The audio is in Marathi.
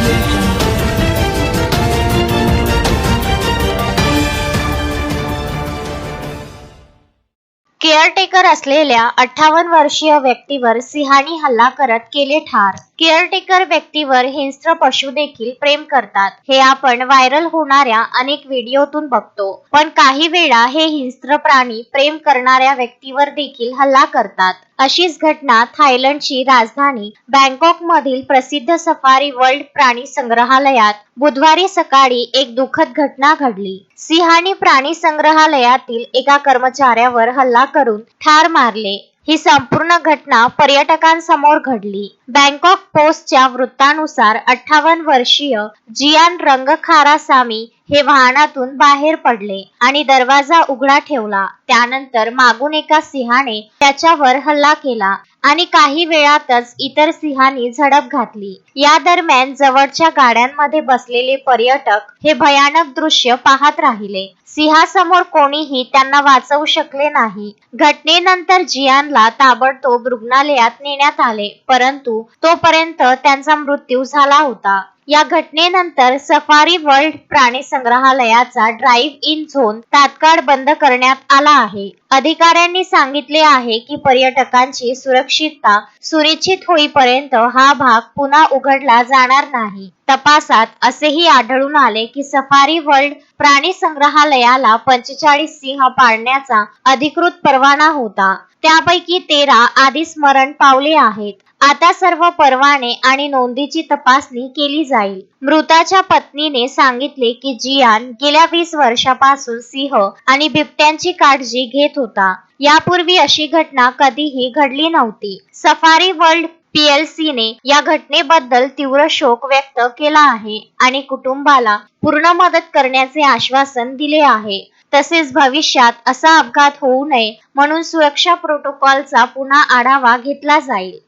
You. केअरटेकर असलेल्या अठ्ठावन्न वर्षीय व्यक्तीवर सिंहानी हल्ला करत केले ठार. केअरटेकर व्यक्तीवर हिंस्त्र पशु देखील प्रेम करतात. हे आपण व्हायरल होणाऱ्या अनेक व्हिडिओतून बघतो. पण काही वेळा हे हिंस्त्र प्राणी प्रेम करणाऱ्या व्यक्तीवर देखील हल्ला करतात. अशीच घटना थायलंडची राजधानी बँकॉक मधील प्रसिद्ध सफारी वर्ल्ड प्राणी संग्रहालयात बुधवारी सकाळी एक दुःखद घटना घडली. सिंहाने प्राणी संग्रहालयातील एका कर्मचाऱ्यावर हल्ला करून ठार मारले. ही संपूर्ण घटना पर्यटकांसमोर घडली. बँकॉक पोस्टच्या वृत्तानुसार अठ्ठावन्न वर्षीय जियान रंगखारासामी हे वाहनातून बाहेर पडले आणि दरवाजा उघडा ठेवला. त्यानंतर मागून एका सिंहाने त्याच्यावर हल्ला केला. आणि काही वेळातच इतर सिंहांनी झडप घातली. या दरम्यान जवळच्या गाड्यांमध्ये बसलेले पर्यटक हे भयानक दृश्य पाहत राहिले. सिंहासमोर कोणीही त्यांना वाचवू शकले नाही. घटनेनंतर जियानला ताबडतोब रुग्णालयात नेण्यात आले परंतु तोपर्यंत त्यांचा मृत्यू झाला होता. या घटनेनंतर सफारी वर्ल्ड प्राणी संग्रहालयाचा ड्राईव्ह इन झोन तात्काळ बंद करण्यात आला आहे. अधिकाऱ्यांनी सांगितले आहे की पर्यटकांची सुरक्षितता सुनिश्चित होईपर्यंत हा भाग पुन्हा उघडला जाणार नाही. तपासात असेही आढळून आले की सफारी वर्ल्ड प्राणी संग्रहालयाला पंचेचाळीस सिंह पाळण्याचा अधिकृत परवाना होता. त्यापैकी तेरा आधी स्मरण पावले आहेत. आता सर्व परवाने आणि नोंदीची तपासणी केली जाईल. मृताच्या पत्नीने सांगितले की जियान गेल्या वीस वर्षापासून सिंह आणि बिबट्यांची काळजी घेत होता. यापूर्वी अशी घटना कधीही घडली नव्हती. सफारी वर्ल्ड पीएलसीने या घटनेबद्दल तीव्र शोक व्यक्त केला आहे आणि कुटुंबाला पूर्ण मदत करण्याचे आश्वासन दिले आहे. तसेच भविष्यात असा अपघात होऊ नये म्हणून सुरक्षा प्रोटोकॉलचा पुन्हा आढावा घेतला जाईल.